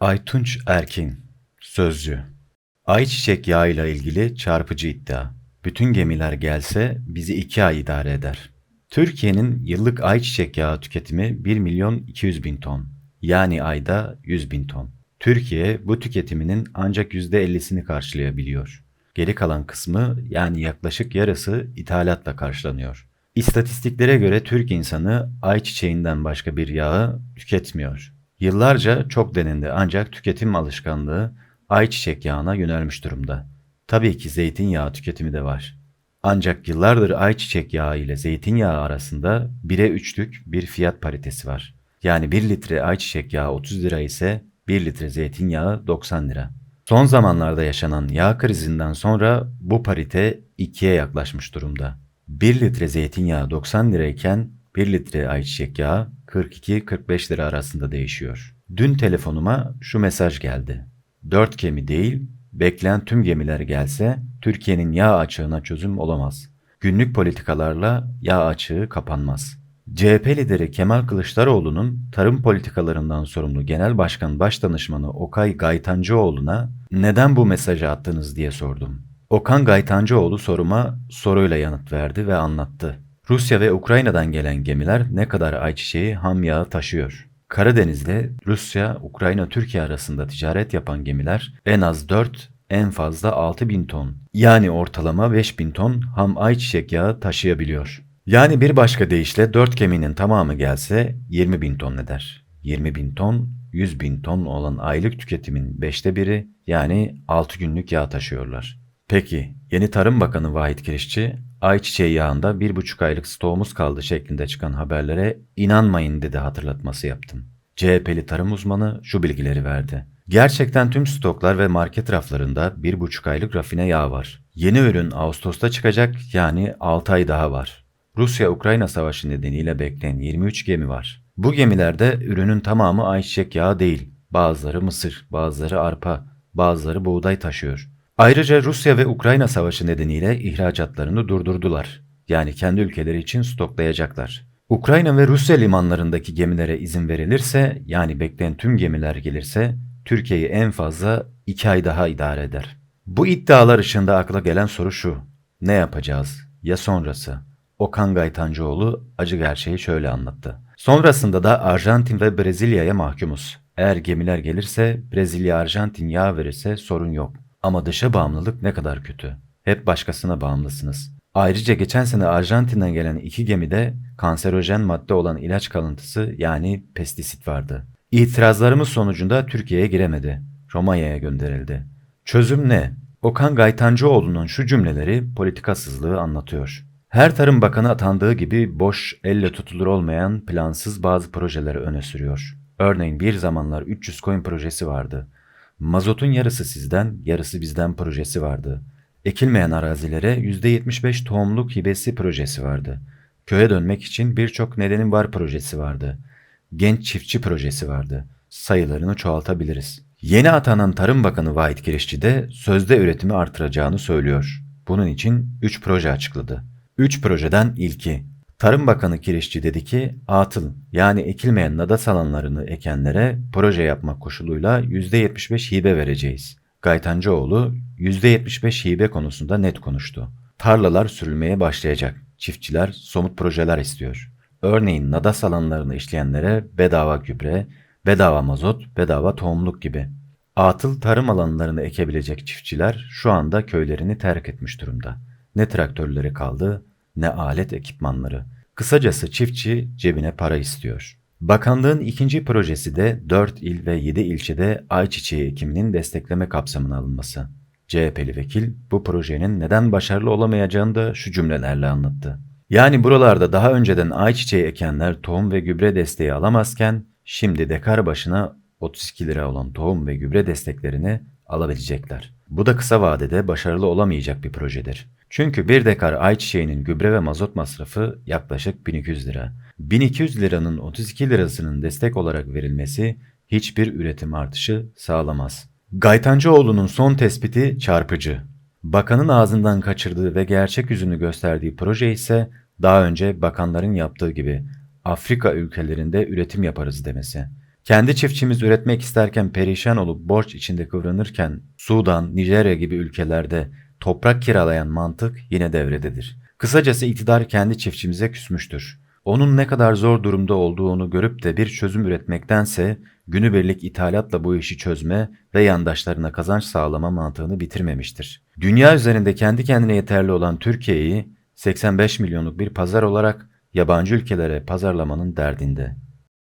Aytunç Erkin Sözcü Ayçiçek yağıyla ilgili çarpıcı iddia. Bütün gemiler gelse bizi iki ay idare eder. Türkiye'nin yıllık ayçiçek yağı tüketimi 1 milyon 200 bin ton. Yani ayda 100 bin ton. Türkiye bu tüketiminin ancak %50'sini karşılayabiliyor. Geri kalan kısmı yani yaklaşık yarısı ithalatla karşılanıyor. İstatistiklere göre Türk insanı ayçiçeğinden başka bir yağı tüketmiyor. Yıllarca çok denendi ancak tüketim alışkanlığı ayçiçek yağına yönelmiş durumda. Tabii ki zeytinyağı tüketimi de var. Ancak yıllardır ayçiçek yağı ile zeytinyağı arasında 1'e 3'lük bir fiyat paritesi var. Yani 1 litre ayçiçek yağı 30 lira ise 1 litre zeytinyağı 90 lira. Son zamanlarda yaşanan yağ krizinden sonra bu parite 2'ye yaklaşmış durumda. 1 litre zeytinyağı 90 lirayken 1 litre ayçiçek yağı 42-45 lira arasında değişiyor. Dün telefonuma şu mesaj geldi. 4 gemi değil, bekleyen tüm gemiler gelse Türkiye'nin yağ açığına çözüm olamaz. Günlük politikalarla yağ açığı kapanmaz. CHP lideri Kemal Kılıçdaroğlu'nun tarım politikalarından sorumlu Genel Başkan Başdanışmanı Okay Gaytancıoğlu'na neden bu mesajı attınız diye sordum. Okan Gaytancıoğlu soruma soruyla yanıt verdi ve anlattı. Rusya ve Ukrayna'dan gelen gemiler ne kadar ayçiçeği ham yağı taşıyor? Karadeniz'de Rusya, Ukrayna, Türkiye arasında ticaret yapan gemiler en az 4, en fazla 6 bin ton yani ortalama 5 bin ton ham ayçiçek yağı taşıyabiliyor. Yani bir başka deyişle 4 geminin tamamı gelse 20 bin ton eder. 20 bin ton 100 bin ton olan aylık tüketimin 5'te biri yani 6 günlük yağ taşıyorlar. Peki yeni Tarım Bakanı Vahit Kirişçi ayçiçeği yağında bir buçuk aylık stoğumuz kaldı şeklinde çıkan haberlere inanmayın dedi hatırlatması yaptım. CHP'li tarım uzmanı şu bilgileri verdi. Gerçekten tüm stoklar ve market raflarında bir buçuk aylık rafine yağ var. Yeni ürün Ağustos'ta çıkacak yani 6 ay daha var. Rusya-Ukrayna savaşı nedeniyle bekleyen 23 gemi var. Bu gemilerde ürünün tamamı ayçiçek yağı değil. Bazıları mısır, bazıları arpa, bazıları buğday taşıyor. Ayrıca Rusya ve Ukrayna savaşı nedeniyle ihracatlarını durdurdular. Yani kendi ülkeleri için stoklayacaklar. Ukrayna ve Rusya limanlarındaki gemilere izin verilirse, yani bekleyen tüm gemiler gelirse, Türkiye'yi en fazla 2 ay daha idare eder. Bu iddialar ışığında akla gelen soru şu. Ne yapacağız? Ya sonrası? Okan Gaytancıoğlu acı gerçeği şöyle anlattı. Sonrasında da Arjantin ve Brezilya'ya mahkumuz. Eğer gemiler gelirse Brezilya Arjantin yağ verirse sorun yok. Ama dışa bağımlılık ne kadar kötü. Hep başkasına bağımlısınız. Ayrıca geçen sene Arjantin'den gelen iki gemide kanserojen madde olan ilaç kalıntısı yani pestisit vardı. İtirazlarımız sonucunda Türkiye'ye giremedi. Romanya'ya gönderildi. Çözüm ne? Okan Gaytancıoğlu'nun şu cümleleri politikasızlığı anlatıyor. Her Tarım Bakanı atandığı gibi boş, elle tutulur olmayan plansız bazı projeleri öne sürüyor. Örneğin bir zamanlar 300 koyun projesi vardı. Mazotun yarısı sizden, yarısı bizden projesi vardı. Ekilmeyen arazilere %75 tohumluk hibesi projesi vardı. Köye dönmek için birçok nedenin var projesi vardı. Genç çiftçi projesi vardı. Sayılarını çoğaltabiliriz. Yeni atanan Tarım Bakanı Vahit Kirişçi de sözde üretimi artıracağını söylüyor. Bunun için 3 proje açıkladı. 3 projeden ilki Tarım Bakanı Kirişçi dedi ki atıl yani ekilmeyen nadas alanlarını ekenlere proje yapmak koşuluyla %75 hibe vereceğiz. Gaytancıoğlu %75 hibe konusunda net konuştu. Tarlalar sürülmeye başlayacak. Çiftçiler somut projeler istiyor. Örneğin nadas alanlarını işleyenlere bedava gübre, bedava mazot, bedava tohumluk gibi. Atıl tarım alanlarını ekebilecek çiftçiler şu anda köylerini terk etmiş durumda. Ne traktörleri kaldı ne alet ekipmanları. Kısacası çiftçi cebine para istiyor. Bakanlığın ikinci projesi de 4 il ve 7 ilçede ayçiçeği ekiminin destekleme kapsamına alınması. CHP'li vekil bu projenin neden başarılı olamayacağını da şu cümlelerle anlattı. Yani buralarda daha önceden ayçiçeği ekenler tohum ve gübre desteği alamazken şimdi dekar başına 32 lira olan tohum ve gübre desteklerini alabilecekler. Bu da kısa vadede başarılı olamayacak bir projedir. Çünkü bir dekar ayçiçeğinin gübre ve mazot masrafı yaklaşık 1200 lira. 1200 liranın 32 lirasının destek olarak verilmesi hiçbir üretim artışı sağlamaz. Gaytancıoğlu'nun son tespiti çarpıcı. Bakanın ağzından kaçırdığı ve gerçek yüzünü gösterdiği proje ise daha önce bakanların yaptığı gibi Afrika ülkelerinde üretim yaparız demesi. Kendi çiftçimiz üretmek isterken perişan olup borç içinde kıvranırken Sudan, Nijerya gibi ülkelerde toprak kiralayan mantık yine devrededir. Kısacası iktidar kendi çiftçimize küsmüştür. Onun ne kadar zor durumda olduğunu görüp de bir çözüm üretmektense günübirlik ithalatla bu işi çözme ve yandaşlarına kazanç sağlama mantığını bitirmemiştir. Dünya üzerinde kendi kendine yeterli olan Türkiye'yi 85 milyonluk bir pazar olarak yabancı ülkelere pazarlamanın derdinde.